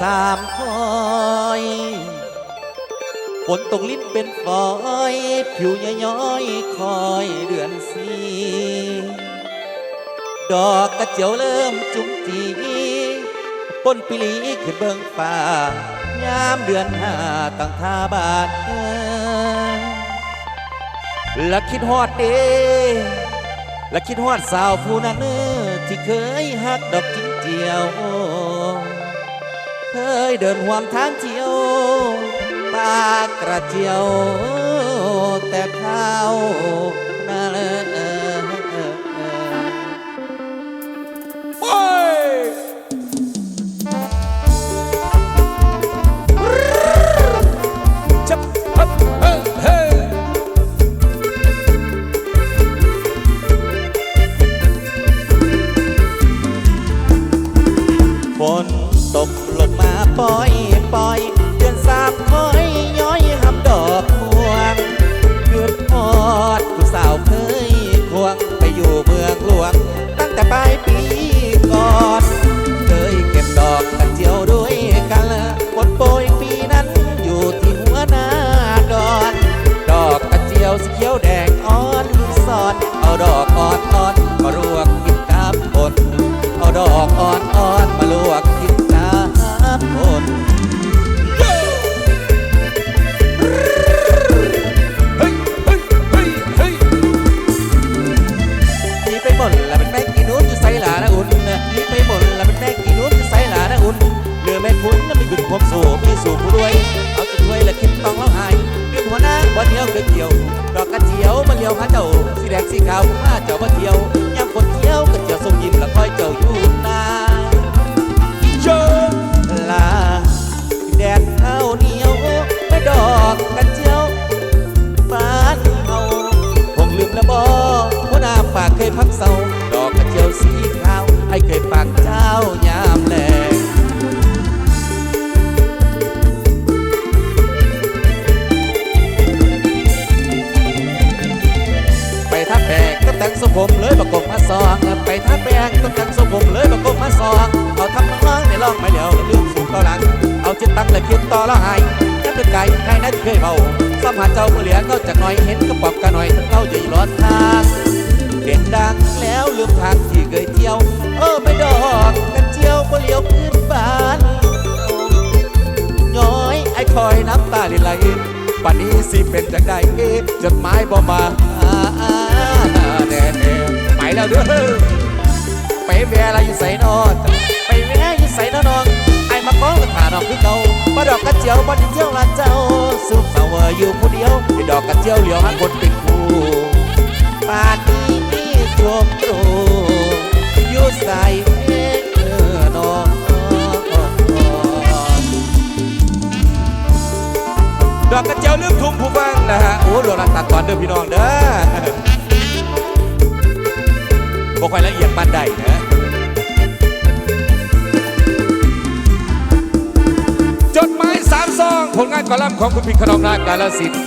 สามคอยฝนตกลิ้นเป็นฝอย ผิวย้อยคอยเดือนสีดอกกระเจียวเริ่มจุ้งจีปนปิลีขึ้นเบิงฟ้ายามเดือนห้าตั้งท่าบาทและคิดฮอดเดและคิดฮอดสาวผู้นั้นเนที่เคยหักดอกจิ้งเจียว เคยเดินหวมทางเที่ยวปากกระเจียวแต่เข้า ที่ดอกกระเจียวเหลียวหาคนเป็นครูป่านนี้มีสวมโตอยู่ใส่เอ้อนองดอกกระเจียวลืมทุ่งผู้ฟังนะฮะโอ้ดวงรัตัดตอนเด้อพี่น้องเด้อบอกใอยละเอียดปานใดนะจดหมายสามซอง ผลงานกอลัมของคุณพิงขนมนาการสิทธิ์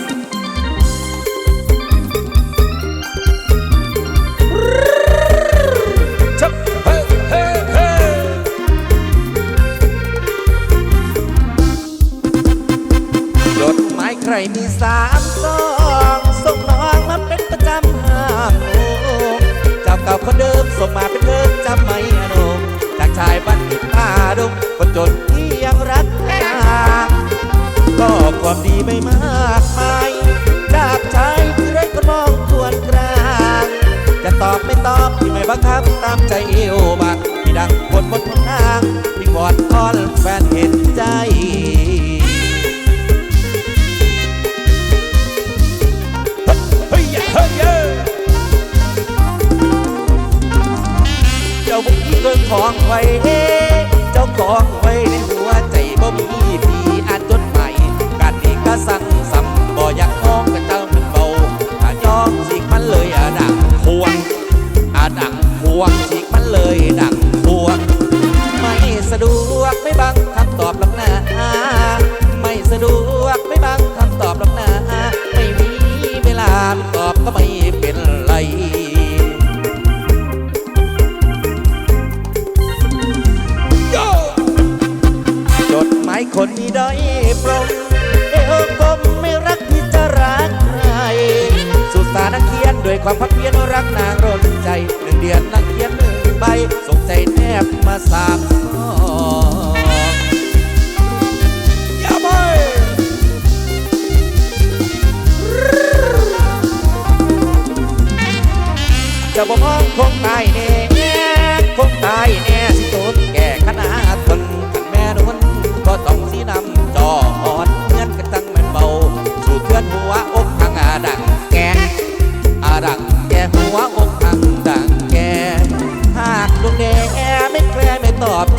Crime is the answer.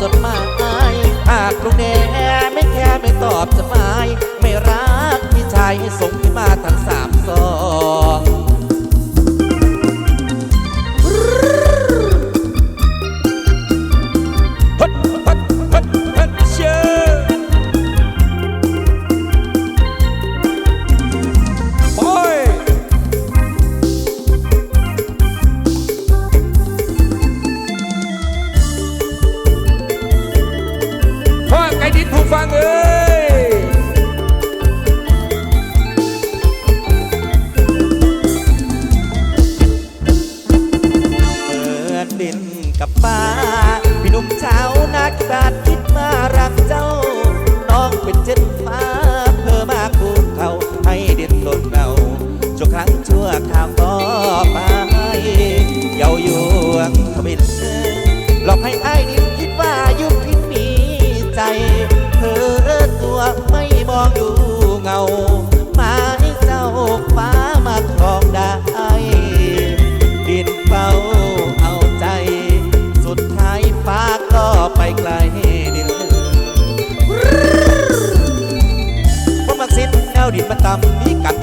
ดหมายหากรุงแดไม่แคร์ไม่ตอบจะหมาย ไม่รักพี่ชายให้ส่งพี่มาทั้งสา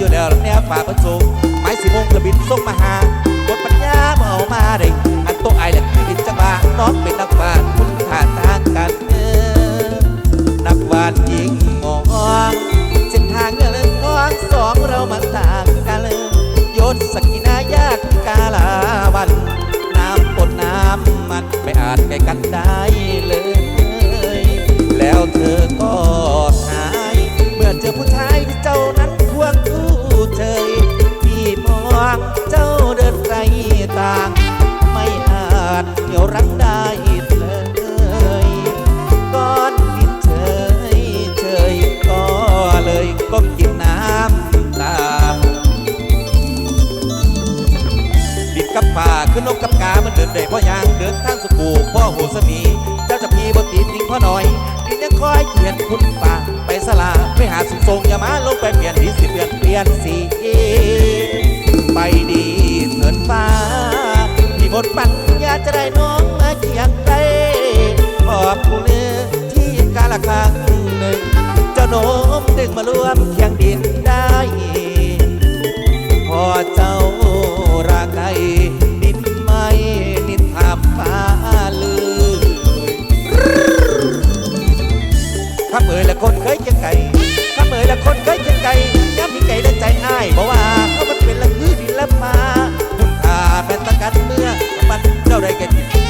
อยู่แล้วแนวฝ่าบรรจงไม้สีมงกระบินส่งมาหาบทปัญญาเมื่อเอามาได้อันโตไอแหละคือดินจังหวะน้องเป็นนักวาดคุณค่าทางการเงินนักวาดหญิงมองเส้นทางเงินทองสองเรามาต่างกันเลยยศสกินายากกาลาวัน น้ำปนน้ำมันไม่อาจไกลกันได้เลย แล้วเธอก็หาย เมื่อเจอผู้ชายที่เจ้า กับป่าขึ้นกกับกามันเดินได้พ่อยางเดินทางสุกูพ่อโหสมี เจ้าจะพีบนตีนดิงพ่อหน่อยดินยังคอยเขียนคุณป่าไปสลาไปหาสุงทรงอย่ามาลงไปเปลี่ยนดีสิเปลี่ยนเปลี่ยนสีไปดีเถินฟ้าพี่บทปัญญาจะได้น้องมาเคียงใกล้ขอบคุณที่กาละครั้งหนึ่งเจ้าโน้มดึงมารวมเคียงดินได้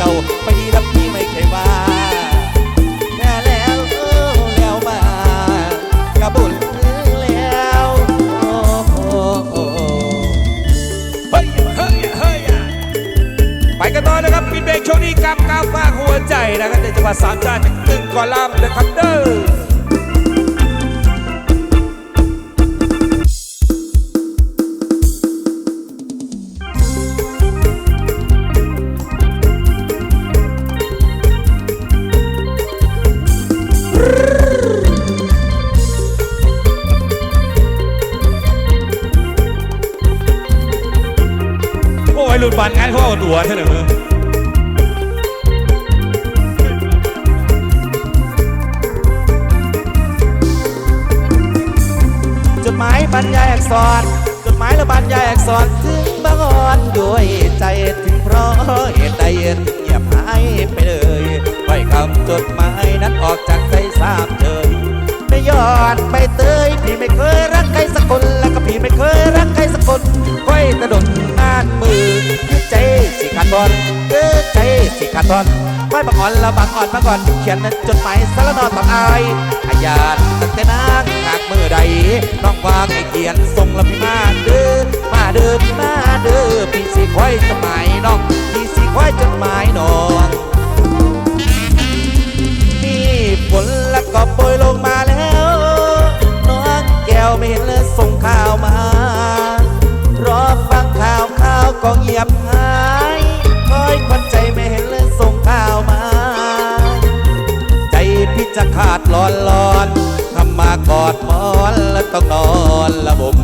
ก่าไปดีรับพี่ไม่เคยว่าแค่แล้วเออแล้วมากระบุญแล้วโอ้โอ้โอ้เฮ้ยเฮ้ยเฮ้ยไปกันต่อนะครับปิดเบรกช่วงนี้กับกาฟ้าหัวใจนะครับในจังหวัดสามชาติตึงกอลัมน์นะครับเด้อ เขาเอาตัวใช่ไหมจดหมายบรรยายอักษร จดหมายและบรรยายอักษรถึงบางอ่อนด้วยใจถึงเพราะเหตุใดเงียบหายไปเลยปล่อยคำจดหมายนั้นออกจากใจสามเฉยไม่ยอดไปเตยพี่ไม่เคยรักใครสักคน แล้วก็พี่ไม่เคยรักใครสักคนค่อยตะดนานมือคือใจสิขาดบอลเออใจสิขาดบอลไม่บังอ่อนแล้วบังอ่อนมาก่อนเขียนจดหมายสารนอต่ออายอาญาตตั้งแต่นางหากมือใดน้องวางไอเขียนส่งละพี่มาเด้อมาเด้อพี่มาเด้อพี่สิคอยจะหมายน้องพี่สิคอยจะหมายน้องมีฝนแล้วก็โปรยลงมาแล้วน้องแก้วไม่เห็นเลยส่งข่าวมา ก็เงียบหายคอยควันใจไม่เห็นเลยส่งข่าวมา ใจพี่จะขาดร้อนร้อนทำมากอดมอนแล้วต้องนอนระบม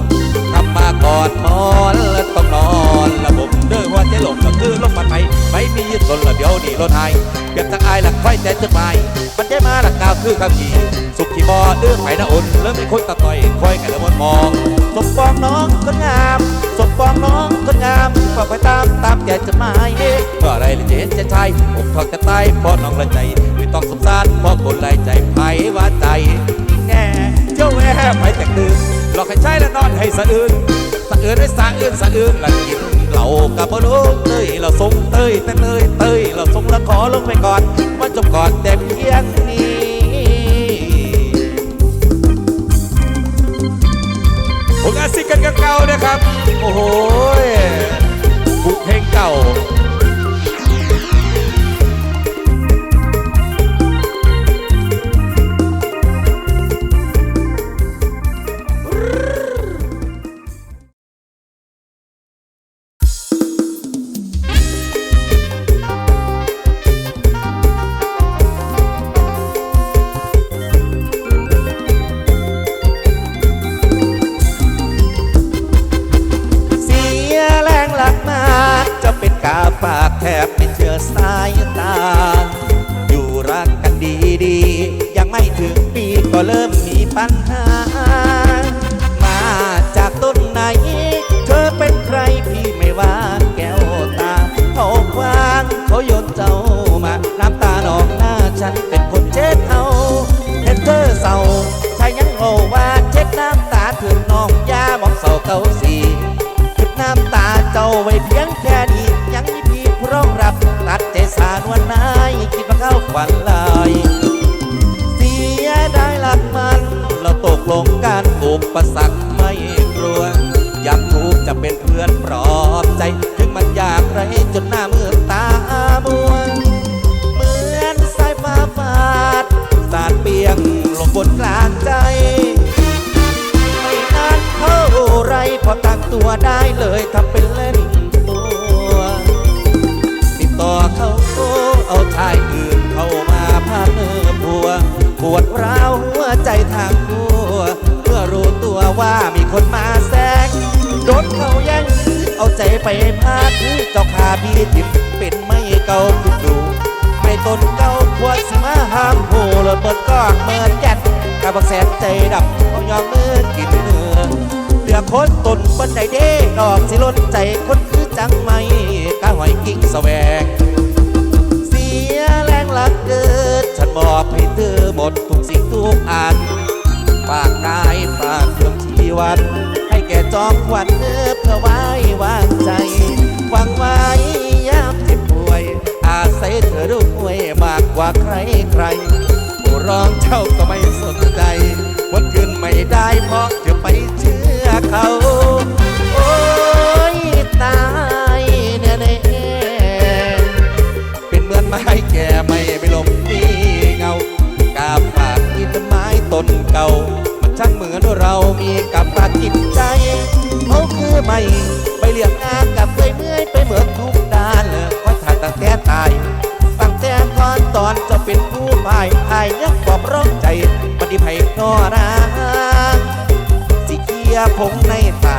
ทำมากอดมอนแล้วต้องนอนระบมเด้อหัวใจหลงก็คือลมมันไปไม่มียึดตนละเดี๋ยวนี่รถไทยเก็บทั้งอายหลักไฟแต่จดหมายมันใจมาหลักกาวคือคำขี่สุขที่บ่เด้อไผ่นาอุ่นเริ่มมีคนตะต่อยคอยกันล้วมันมองสมปองน้องคนงามสมปองน้องคนงาม จะมาเพื่ออะไรเลยจะเห็นจะใช่อกทองจะตายเพราะน้องละใจ ไม่ต้องสงสารเพราะคนไรใจไผว่าใจแน่เจ้าแว่ไปแต่ตื่นหลอกให้ใช้และนอนให้สะอื้นสะอื้นให้สะอื้นสะอื้นและกินเหล้ากับบ่รู้เต้ยเราส่งเต้ยแต่เนยเต้ยเราส่งแล้วขอลงไปก่อนว่าจบก่อนแต่เพียงนี้ผลงานซิงเกิลเก่าๆนะครับ โอ้โห เพลงเก่า อุ บักแสนใจดับเขายอมมือกินเนื้อเหลือคนตนบนใดเด้ดอกสิล้นใจคนคือจังไม่กะหอยกิ่งแสวง เสียแรงหลักเกิด ฉันบอกให้เธอหมดทุกสิ่งทุกอันฝากกายฝากเครื่องชีวัน ให้แก่จอมขวัญเนื้อเพื่อไว้วางใจหวังไว้ยามเจ็บป่วย อาศัยเธอด้วยมากกว่าใครใคร ร้องเจ้าก็ไม่สนใจวันคืนไม่ได้เพราะจะไปเชื่อเขา โอ้ยตายแน่ๆเป็นเหมือนไม้แก่ไม่ไปลมมีเงากาบฝากที่ต้นไม้ต้นเก่า มันช่างเหมือนเรามีกับฝากจิตใจเขาคือไม่ไปเลี้ยงอากับเคยเมื่อยไปเหมือนทุกด้านเลยคอยถ่ายตั้งแต่ตายตั้งแต่ก่อนตอนจะเป็นผู้ พายอายยังบอกร้องใจปฏิภัยนอนางสิเกียผมในตา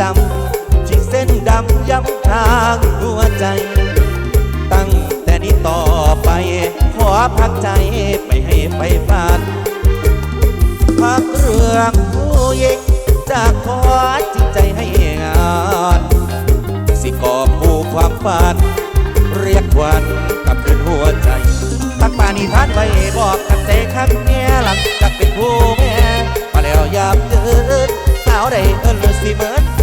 จำจิกเส้นดำย้ำทางหัวใจ ตั้งแต่นี้ต่อไป ขอพักใจไปให้ไปฝันพักเรื่องผู้หญิงจากขอจริงใจให้งานสิกอบผู้ความฝันเรียกวันกับคืนหัวใจตักปานิทานไว้บอกกันใจคักแง่หลังจากเป็นผู้แม่มาแล้วยามเดินสาวใดเอินสิเหมือน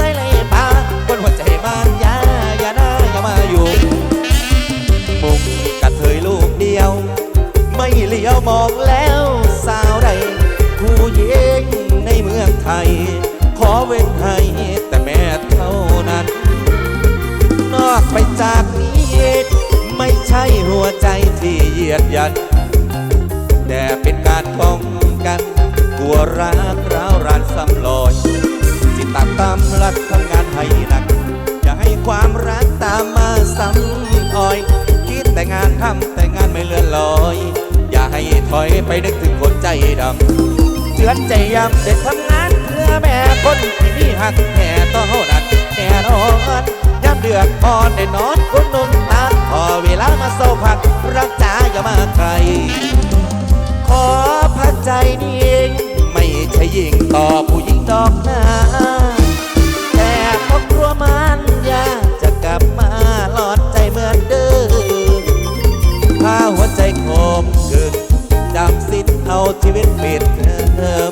มองแล้ว คอยไปนึกถึงคนใจดำเจือนใจยำเด็กทำงานเพื่อแม่คนที่มีหักแม่ต้องนัดแน่นอนย้ำเดือดพอนได้นอนคุณนุ่มตาพอเวลามาเศร้าพักรักจ๋าอย่ามาไกลขอพระใจนี่เองไม่ใช่ยิงต่อผู้หญิงดอกนาแต่พรอบครัวมันยา motiver per